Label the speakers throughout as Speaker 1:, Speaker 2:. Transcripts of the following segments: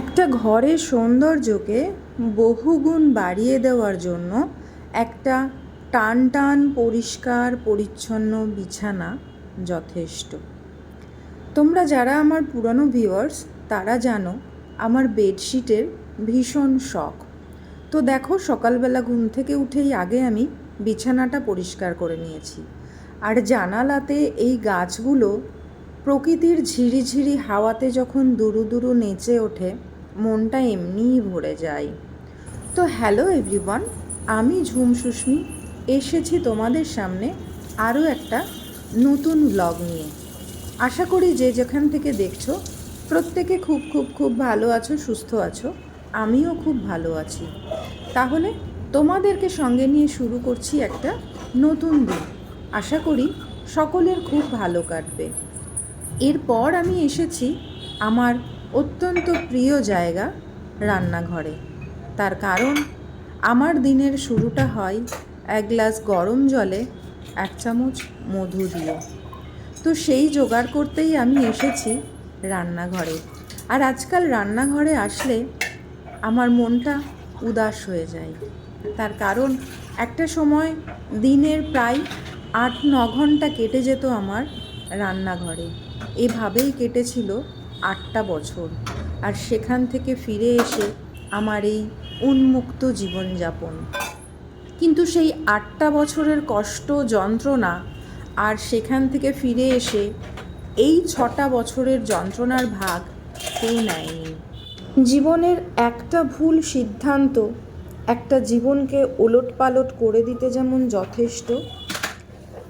Speaker 1: একটা ঘরের সৌন্দর্যকে বহুগুণ বাড়িয়ে দেওয়ার জন্য একটা টান টান পরিষ্কার, পরিচ্ছন্ন বিছানা যথেষ্ট। তোমরা যারা আমার পুরনো ভিউয়ার্স তারা জানো আমার বেডশিটের ভীষণ শখ। তো দেখো, সকালবেলা ঘুম থেকে উঠেই আগে আমি বিছানাটা পরিষ্কার করে নিয়েছি। আর জানালাতে এই গাছগুলো প্রকৃতির ঝিরিঝিরি হাওয়াতে যখন দুরু দুরু নেচে ওঠে, মনটা এমনিই ভরে যায়। তো হ্যালো এভরিওয়ান, আমি ঝুম সুস্মি, এসেছি তোমাদের সামনে আরও একটা নতুন ব্লগ নিয়ে। আশা করি যে যেখান থেকে দেখছ, প্রত্যেকে খুব খুব খুব ভালো আছো, সুস্থ আছো, আমিও খুব ভালো আছি। তাহলে তোমাদেরকে সঙ্গে নিয়ে শুরু করছি একটা নতুন দিন। আশা করি সকলের খুব ভালো কাটবে। এরপর আমি এসেছি আমার অত্যন্ত প্রিয় জায়গা রান্নাঘরে। তার কারণ, আমার দিনের শুরুটা হয় এক গ্লাস গরম জলে এক চামচ মধু দিয়ে। তো সেই জোগাড় করতেই আমি এসেছি রান্নাঘরে। আর আজকাল রান্নাঘরে আসলে আমার মনটা উদাস হয়ে যায়। তার কারণ, একটা সময় দিনের প্রায় আট ন ঘণ্টা কেটে যেত আমার রান্নাঘরে। এভাবেই কেটেছিল আটটা বছর। আর সেখান থেকে ফিরে এসে আমার এই উন্মুক্ত জীবনযাপন। কিন্তু সেই আটটা বছরের কষ্ট, যন্ত্রণা আর সেখান থেকে ফিরে এসে এই ছটা বছরের যন্ত্রণার ভাগ কেউ নেয়নি। জীবনের একটা ভুল সিদ্ধান্ত, একটা জীবনকে ওলট পালট করে দিতে যেমন যথেষ্ট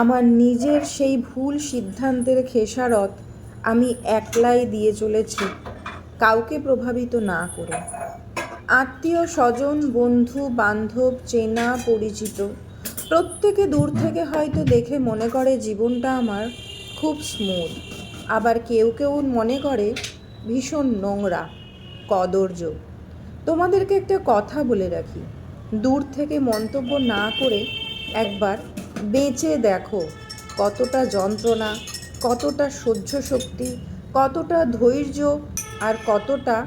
Speaker 1: আমার নিজের সেই ভুল সিদ্ধান্তের খেসারত আমি একলাই দিয়ে চলেছি, কাউকে প্রভাবিত না করে। আত্মীয়, স্বজন, বন্ধু, বান্ধব, চেনা, পরিচিত, প্রত্যেকে দূর থেকে হয়তো দেখে মনে করে জীবনটা আমার খুব স্মুথ আবার কেউ কেউ মনে করে ভীষণ নোংরা, কদর্য। তোমাদেরকে একটা কথা বলে রাখি, দূর থেকে মন্তব্য না করে একবার বেঁচে দেখো কতটা যন্ত্রণা, কতটা সহ্য শক্তি, কতটা ধৈর্য আর কতটা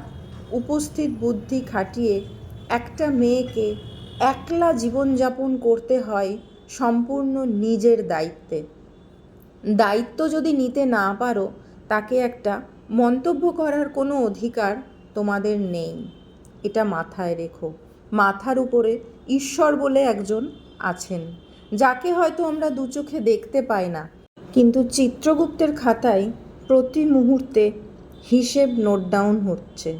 Speaker 1: উপস্থিত বুদ্ধি খাটিয়ে একটা মেয়েকে একলা জীবনযাপন করতে হয় সম্পূর্ণ নিজের দায়িত্বে। দায়িত্ব যদি নিতে না পারো, তাকে একটা মন্তব্য করার কোনো অধিকার তোমাদের নেই। এটা মাথায় রেখো। মাথার উপরে ঈশ্বর বলে একজন আছেন। যাকে হয়তো আমরা দু চোখে দেখতে পাই না। কিন্তু চিত্রগুপ্তের খাতায় প্রতি মুহূর্তে হিসেব নোট ডাউন হচ্ছে।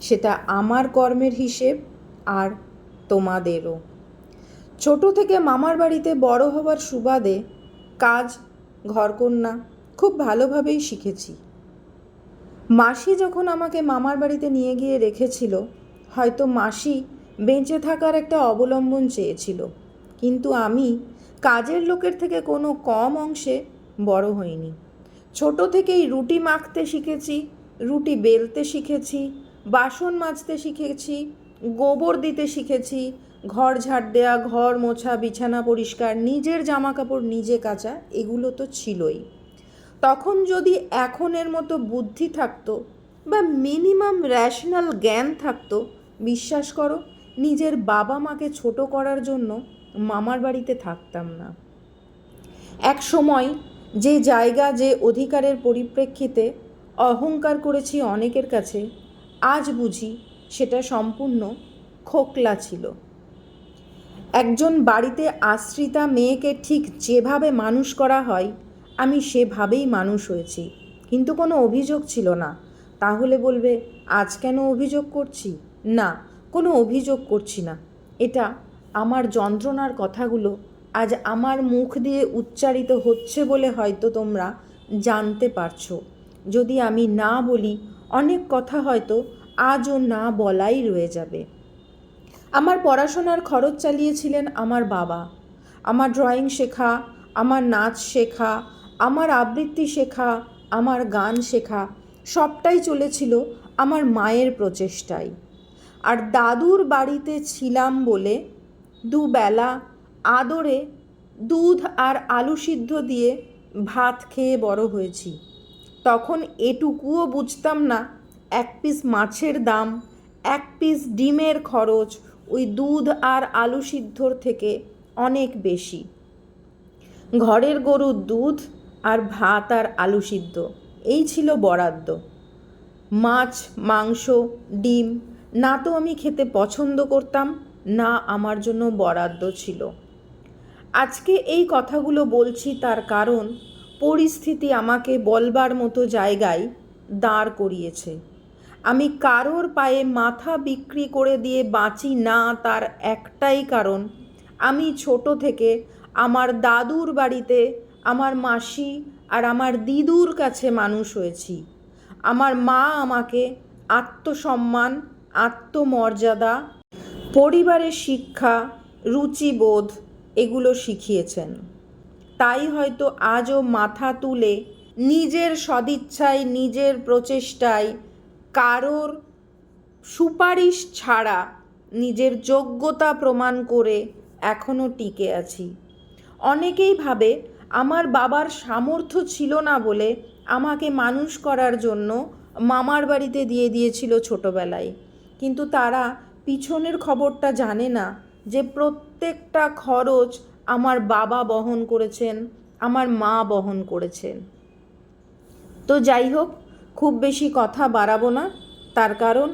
Speaker 1: সেটা আমার কর্মের হিসেব আর তোমাদেরও। ছোট থেকে মামার বাড়িতে বড় হবার সুবাদে কাজ, ঘরকন্যা খুব ভালোভাবেই শিখেছি। মাসি যখন আমাকে মামার বাড়িতে নিয়ে গিয়ে রেখেছিল, হয়তো মাসি বেঁচে থাকার একটা অবলম্বন চেয়েছিল। কিন্তু আমি কাজের লোকের থেকে কোনো কম অংশে বড় হইনি। ছোট থেকেই রুটি মাখতে শিখেছি, রুটি বেলতে শিখেছি, বাসন মাজতে শিখেছি, গোবর দিতে শিখেছি, ঘর ঝাড় দেওয়া ঘর মোছা, বিছানা পরিষ্কার, নিজের জামা কাপড় নিজে কাচা, এগুলো তো ছিলই। তখন যদি এখনের মতো বুদ্ধি থাকতো বা মিনিমাম র্যাশনাল জ্ঞান থাকতো, বিশ্বাস করো, নিজের বাবা মাকে ছোট করার জন্য মামার বাড়িতে থাকতাম না। এক সময় যে জায়গা, যে অধিকারের পরিপ্রেক্ষিতে অহংকার করেছি অনেকের কাছে, আজ বুঝি সেটা সম্পূর্ণ খোকলা ছিল। একজন বাড়িতে আশ্রিতা মেয়েকে ঠিক যেভাবে মানুষ করা হয়, আমি সেভাবেই মানুষ হয়েছি। কিন্তু কোনো অভিযোগ ছিল না। তাহলে বলবে, আজ কেন অভিযোগ করছি? না, কোনো অভিযোগ করছি না। এটা আমার যন্ত্রণার কথাগুলো আজ আমার মুখ দিয়ে উচ্চারিত হচ্ছে বলে হয়তো তোমরা জানতে পারছ। যদি আমি না বলি, অনেক কথা হয়তো আজও না বলাই রয়ে যাবে। আমার পড়াশোনার খরচ চালিয়েছিলেন আমার বাবা। আমার ড্রয়িং শেখা, আমার নাচ শেখা, আমার আবৃত্তি শেখা, আমার গান শেখা, সবটাই চলেছিল আমার মায়ের প্রচেষ্টায়। আর দাদুর বাড়িতে ছিলাম বলে দুবেলা আদরে দুধ আর আলু সিদ্ধ দিয়ে ভাত খেয়ে বড় হয়েছি। তখন এটুকুও বুঝতাম না এক পিস মাছের দাম, এক পিস ডিমের খরচ ওই দুধ আর আলু সিদ্ধর থেকে অনেক বেশি। ঘরের গরুর দুধ আর ভাত আর আলু সিদ্ধ, এই ছিল বরাদ্দ। মাছ, মাংস, ডিম, না তো আমি খেতে পছন্দ করতাম না আমার জন্য বরাদ্দ ছিল। আজকে এই কথাগুলো বলছি তার কারণ পরিস্থিতি আমাকে বলবার মতো জায়গায় দাঁড় করিয়েছে। আমি কারোর পায়ে মাথা বিক্রি করে দিয়ে বাঁচি না তার একটাই কারণ, আমি ছোট থেকে আমার দাদুর বাড়িতে আমার মাসি আর আমার দিদুর কাছে মানুষ হয়েছি। আমার মা আমাকে আত্মসম্মান, আত্মমর্যাদা পরিবারের শিক্ষা, রুচিবোধ এগুলো শিখিয়েছেন। তাই হয়তো আজও মাথা তুলে নিজের সদিচ্ছায়, নিজের প্রচেষ্টায় কারোর সুপারিশ ছাড়া নিজের যোগ্যতা প্রমাণ করে এখনও টিকে আছি। অনেকেই ভাবে, আমার বাবার সামর্থ্য ছিল না বলে আমাকে মানুষ করার জন্য মামার বাড়িতে দিয়ে দিয়েছিল ছোটবেলায়। কিন্তু তারা পিছনের খবরটা জানে না যে প্রত্যেকটা খরচ আমার বাবা বহন করেছেন, আমার মা বহন করেছেন। তো যাই হোক, খুব বেশি কথা বাড়াবো না। তার কারণ,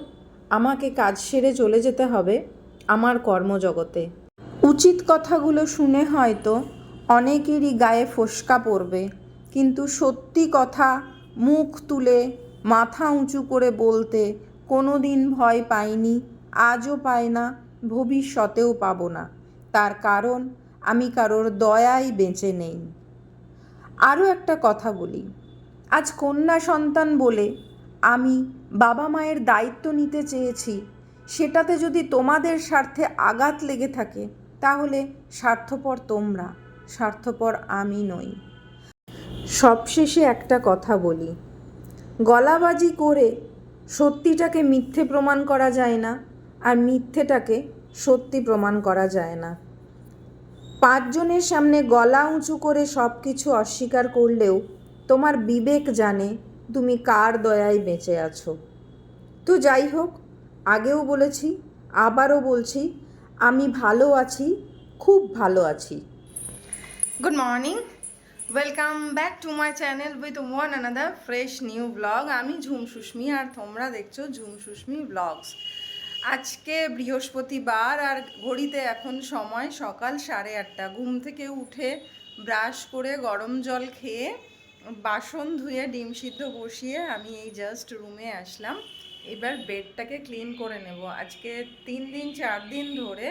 Speaker 1: আমাকে কাজ সেরে চলে যেতে হবে আমার কর্মজগতে। উচিত কথাগুলো শুনে হয়তো অনেকেরই গায়ে ফোসকা পড়বে, কিন্তু সত্যি কথা মুখ তুলে, মাথা উঁচু করে বলতে কোনো দিন ভয় পাইনি আজও পাই না, ভবিষ্যতেও পাবো না। তার কারণ, আমি কারোর দয়ায় বেঁচে নেই। আরও একটা কথা বলি। আজ কন্যা সন্তান বলে আমি বাবা মায়ের দায়িত্ব নিতে চেয়েছি, সেটাতে যদি তোমাদের স্বার্থে আঘাত লেগে থাকে, তাহলে স্বার্থপর তোমরা, স্বার্থপর আমি নই। সবশেষে একটা কথা বলি। গলাবাজি করে সত্যিটাকে মিথ্যে প্রমাণ করা যায় না। আর মিথ্যেটাকে সত্যি প্রমাণ করা যায় না। পাঁচজনের সামনে গলা উঁচু করে সব কিছু অস্বীকার করলেও তোমার বিবেক জানে তুমি কার দয়ায় বেঁচে আছো। তো যাই হোক, আগেও বলেছি, আবারও বলছি, আমি ভালো আছি, খুব ভালো আছি।
Speaker 2: Good morning. Welcome back to my channel with one another fresh new blog আমি ঝুম সুস্মি আর তোমরা দেখছ ঝুম সুস্মি ব্লগস আজকে বৃহস্পতিবার আর ঘড়িতে এখন সময় সকাল সাড়ে আটটা। ঘুম থেকে উঠে ব্রাশ করে গরম জল খেয়ে বাসন ধুয়ে ডিম সিদ্ধ বসিয়ে আমি এই জাস্ট রুমে আসলাম। এবার বেডটাকে ক্লিন করে নেব। আজকে তিন দিন, চার দিন ধরে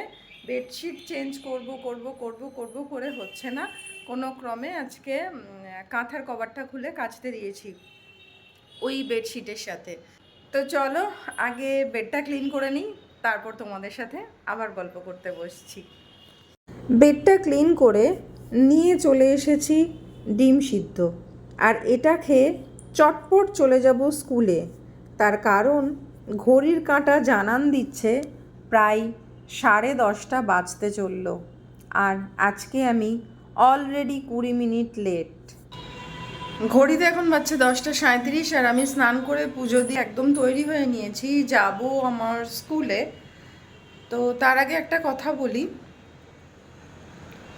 Speaker 2: বেডশিট চেঞ্জ করব করব করব করব করে হচ্ছে না। কোনো ক্রমে আজকে কাঁথার কভারটা খুলে কাচতে দিয়েছি ওই বেডশিটের সাথে। তো চলো, আগে বেডটা ক্লিন করে নিই, তারপর তোমাদের সাথে আবার গল্প করতে বসছি।
Speaker 1: বেডটা ক্লিন করে নিয়ে চলে এসেছি ডিম সিদ্ধ। আর এটা খেয়ে চটপট চলে যাব স্কুলে। তার কারণ, ঘড়ির কাঁটা জানান দিচ্ছে প্রায় সাড়ে দশটা বাজতে চলল। আর আজকে আমি অলরেডি কুড়ি মিনিট লেট
Speaker 2: ঘড়িতে এখন বাজছে দশটা সাঁত্রিশ আর আমি স্নান করে পুজো দিয়ে একদম তৈরি হয়ে নিয়েছি। যাব আমার স্কুলে। তো তার আগে একটা কথা বলি।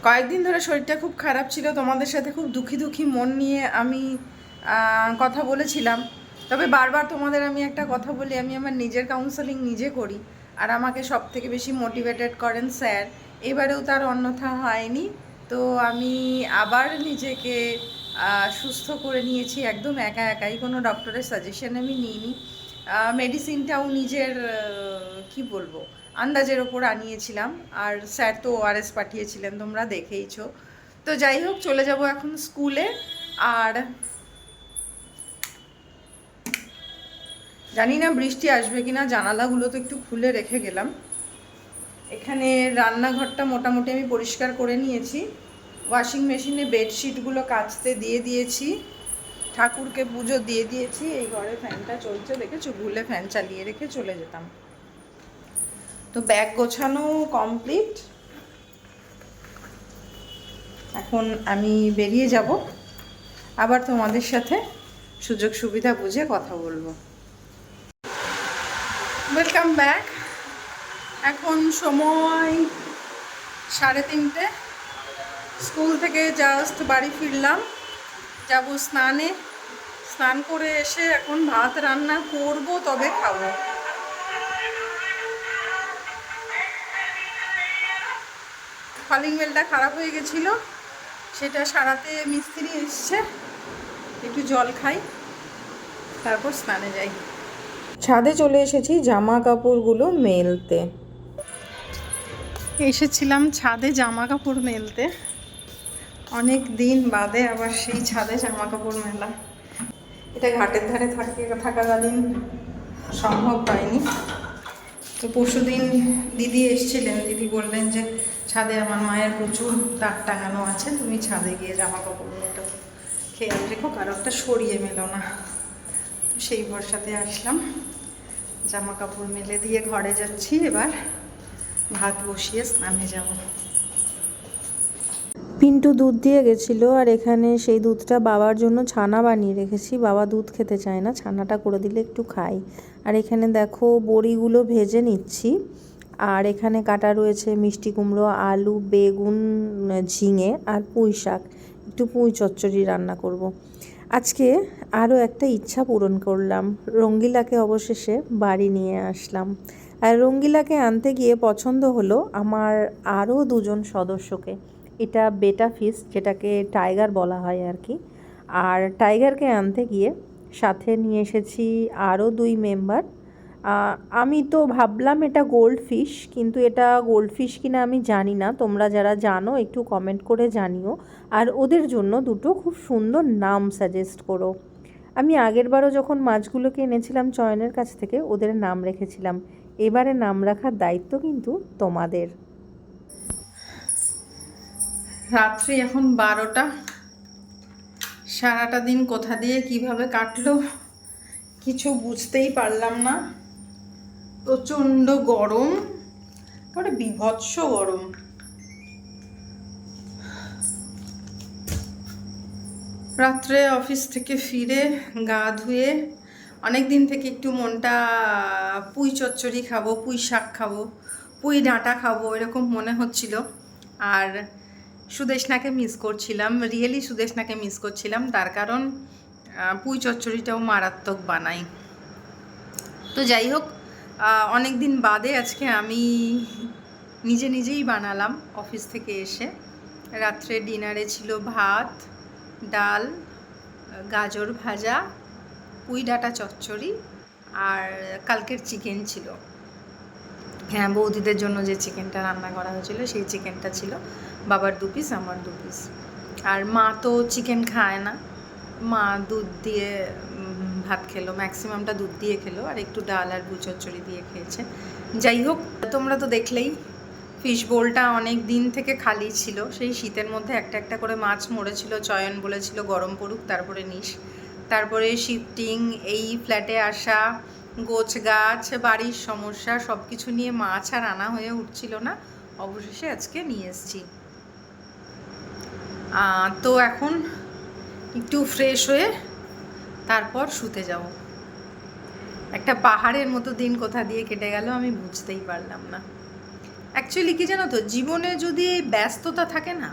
Speaker 2: কয়েকদিন ধরে শরীরটা খুব খারাপ ছিল, তোমাদের সাথে খুব দুঃখী দুঃখী মন নিয়ে আমি কথা বলেছিলাম। তবে বারবার তোমাদের আমি একটা কথা বলি, আমি আমার নিজের কাউন্সেলিং নিজে করি আর আমাকে সব থেকে বেশি মোটিভেটেড করেন স্যার। এবারেও তার অন্যথা হয়নি। তো আমি আবার নিজেকে সুস্থ করে নিয়েছি, একদম একা একাই। কোনো ডক্টরের সাজেশন আমি নিইনি। মেডিসিনটাও নিজের কি বলব, আন্দাজের ওপর আনিয়েছিলাম। আর স্যার তো ওআরএস পাঠিয়েছিলেন, তোমরা দেখেইছো। তো যাই হোক, চলে যাব এখন স্কুলে। আর জানি না বৃষ্টি আসবে কি না জানালাগুলো তো একটু খুলে রেখে গেলাম। এখানে রান্নাঘরটা মোটামুটি আমি পরিষ্কার করে নিয়েছি। ওয়াশিং মেশিনে বেডশিটগুলো কাচতে দিয়ে দিয়েছি। ঠাকুরকে পুজো দিয়ে দিয়েছি। এই ঘরে ফ্যানটা চলছে দেখেছ? ভুলে ফ্যান চালিয়ে রেখে চলে যেতাম। তো ব্যাগ গোছানো কমপ্লিট। এখন আমি বেরিয়ে যাব। আবার তোমাদের সাথে সুযোগ সুবিধা বুঝে কথা বলব। ওয়েলকাম ব্যাক এখন সময় সাড়ে তিনটে। স্কুল থেকে জাস্ট বাড়ি ফিরলাম। যাব স্নানে। স্নান করে এসে এখন ভাত রান্না করব, তবে খাব। কলিং বেলটা খারাপ হয়ে গেছিল। সেটা সারাতে মিস্ত্রি এসছে। একটু জল খাই। তারপর স্নানে যাই।
Speaker 1: ছাদে চলে এসেছি জামা কাপড়গুলো মেলতে।
Speaker 2: এসেছিলাম ছাদে জামা কাপড় মেলতে। অনেক দিন বাদে আবার সেই ছাদে জামা কাপড় মেলা। এটা ঘাটের ধারে থাকে থাকাকালীন সম্ভব হয়নি। তো পরশু দিন দিদি এসছিলেন, দিদি বললেন যে ছাদে আমার মায়ের প্রচুর তাক টাঙানো আছে, তুমি ছাদে গিয়ে জামা কাপড় মেলো খেয়াল রেখো কারোরটা সরিয়ে মেলো না। তো সেই ভরসাতে আসলাম। জামা কাপড় মেলে দিয়ে ঘরে যাচ্ছি, এবার ভাত বসিয়ে স্নানে যাব।
Speaker 1: পিন্টু দুধ দিয়ে গেছিল আর এখানে সেই দুধটা বাবার জন্য ছানা বানিয়ে রেখেছি। বাবা দুধ খেতে চায় না, ছানাটা করে দিলে একটু খাই। আর এখানে দেখো বড়িগুলো ভেজে নিচ্ছি। আর এখানে কাটা রয়েছে মিষ্টি কুমড়ো, আলু, বেগুন, ঝিঙে আর পুঁই শাক। একটু পুঁই চচ্চড়ি রান্না করব। আজকে আরও একটা ইচ্ছা পূরণ করলাম। রঙ্গিলাকে অবশেষে বাড়ি নিয়ে আসলাম। আর রঙ্গিলাকে আনতে গিয়ে পছন্দ হলো আমার আরও দুজন সদস্যকে। এটা বেটা ফিস যেটাকে টাইগার বলা হয় আর কি আর টাইগারকে আনতে গিয়ে সাথে নিয়ে এসেছি আরও দুই মেম্বার আমি তো ভাবলাম এটা গোল্ড ফিশ কিন্তু এটা গোল্ড ফিশ কিনা আমি জানি না। তোমরা যারা জানো, একটু কমেন্ট করে জানিও। আর ওদের জন্য দুটো খুব সুন্দর নাম সাজেস্ট করো। আমি আগেরবারও যখন মাছগুলোকে এনেছিলাম চয়নের কাছ থেকে, ওদের নাম রেখেছিলাম। এবারে নাম রাখার দায়িত্ব কিন্তু তোমাদের।
Speaker 2: রাত্রি এখন বারোটা। সারাটা দিন কোথা দিয়ে কীভাবে কাটলো কিছু বুঝতেই পারলাম না। প্রচণ্ড গরম, একেবারে বিভৎস গরম। রাত্রে অফিস থেকে ফিরে গা ধুয়ে অনেক দিন থেকে একটু মনটা পুঁই চচ্চড়ি খাব, পুঁই শাক খাব, পুঁই ডাঁটা খাব, এরকম মনে হচ্ছিল। আর সুদেশনাকে মিস করছিলাম রিয়েলি সুদেশনাকে মিস করছিলাম, তার কারণ পুঁই চচ্চড়িটাও মারাত্মক বানাই। তো যাই হোক অনেক দিন বাদে আজকে আমি নিজে নিজেই বানালাম অফিস থেকে এসে। রাত্রে ডিনারে ছিল ভাত, ডাল, গাজর ভাজা, পুঁই ডাঁটা চচ্চড়ি আর কালকের চিকেন ছিল। হ্যাঁ বৌদিদের জন্য যে চিকেনটা রান্না করা হয়েছিল, সেই চিকেনটা ছিল। বাবার দু পিস আমার দু পিস আর মা তো চিকেন খায় না। মা দুধ দিয়ে ভাত খেলো। ম্যাক্সিমামটা দুধ দিয়ে খেলো, আর একটু ডাল আর গুচচ্চড়ি দিয়ে খেয়েছে। যাই হোক, তোমরা তো দেখলেই ফিশ বোলটা অনেক দিন থেকে খালি ছিল। সেই শীতের মধ্যে একটা একটা করে মাছ মরেছিল, চয়ন বলেছিল, গরম পড়ুক, তারপরে নিস। তারপরে শিফটিং এই ফ্ল্যাটে আসা, গোছ গাছ, বাড়ির সমস্যা সব কিছু নিয়ে মাছ আর আনা হয়ে উঠছিল না। অবশেষে আজকে নিয়ে এসছি। তো এখন একটু ফ্রেশ হয়ে তারপর শুতে যাব। একটা পাহাড়ের মতো দিন কোথা দিয়ে কেটে গেল আমি বুঝতেই পারলাম না। অ্যাকচুয়ালি কি জানো তো, জীবনে যদি ব্যস্ততা থাকে না,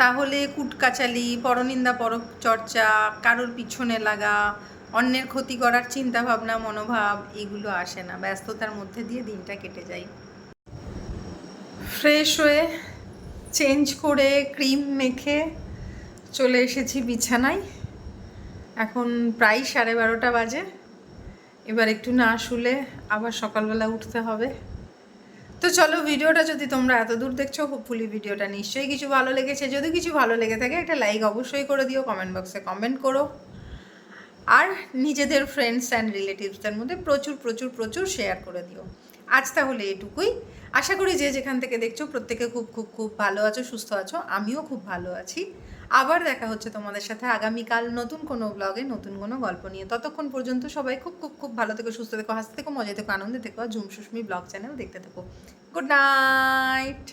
Speaker 2: তাহলে কুটকাচালি, পরনিন্দা পর চর্চা কারোর পিছনে লাগা, অন্যের ক্ষতি করার চিন্তা ভাবনা মনোভাব, এগুলো আসে না। ব্যস্ততার মধ্যে দিয়ে দিনটা কেটে যায়। ফ্রেশ হয়ে চেঞ্জ করে ক্রিম মেখে চলে এসেছি বিছানায়। এখন প্রায় সাড়ে বারোটা বাজে। এবার একটু না শুলে আবার সকালবেলা উঠতে হবে। তো চলো ভিডিওটা যদি তোমরা এত দূর দেখছ হোপফুলি ভিডিওটা নিশ্চয়ই কিছু ভালো লেগেছে। যদি কিছু ভালো লেগে থাকে, একটা লাইক অবশ্যই করে দিও কমেন্ট বক্সে কমেন্ট করো। আর নিজেদের ফ্রেন্ডস অ্যান্ড রিলেটিভসদের মধ্যে প্রচুর প্রচুর প্রচুর শেয়ার করে দিও। আজ তাহলে এটুকুই। আশা করি যে যেখান থেকে দেখছ, প্রত্যেকে খুব খুব খুব ভালো আছো, সুস্থ আছো। আমিও খুব ভালো আছি। আবার দেখা হচ্ছে তোমাদের সাথে আগামীকাল নতুন কোনো ব্লগে নতুন কোনো গল্প নিয়ে। ততক্ষণ পর্যন্ত সবাই খুব খুব খুব ভালো থেকো, সুস্থ থেকো, হাসতে থেকো মজা থেকো, আনন্দে থেকো ঝুম সুস্মি ব্লগ চ্যানেল দেখতে থেকো। Good night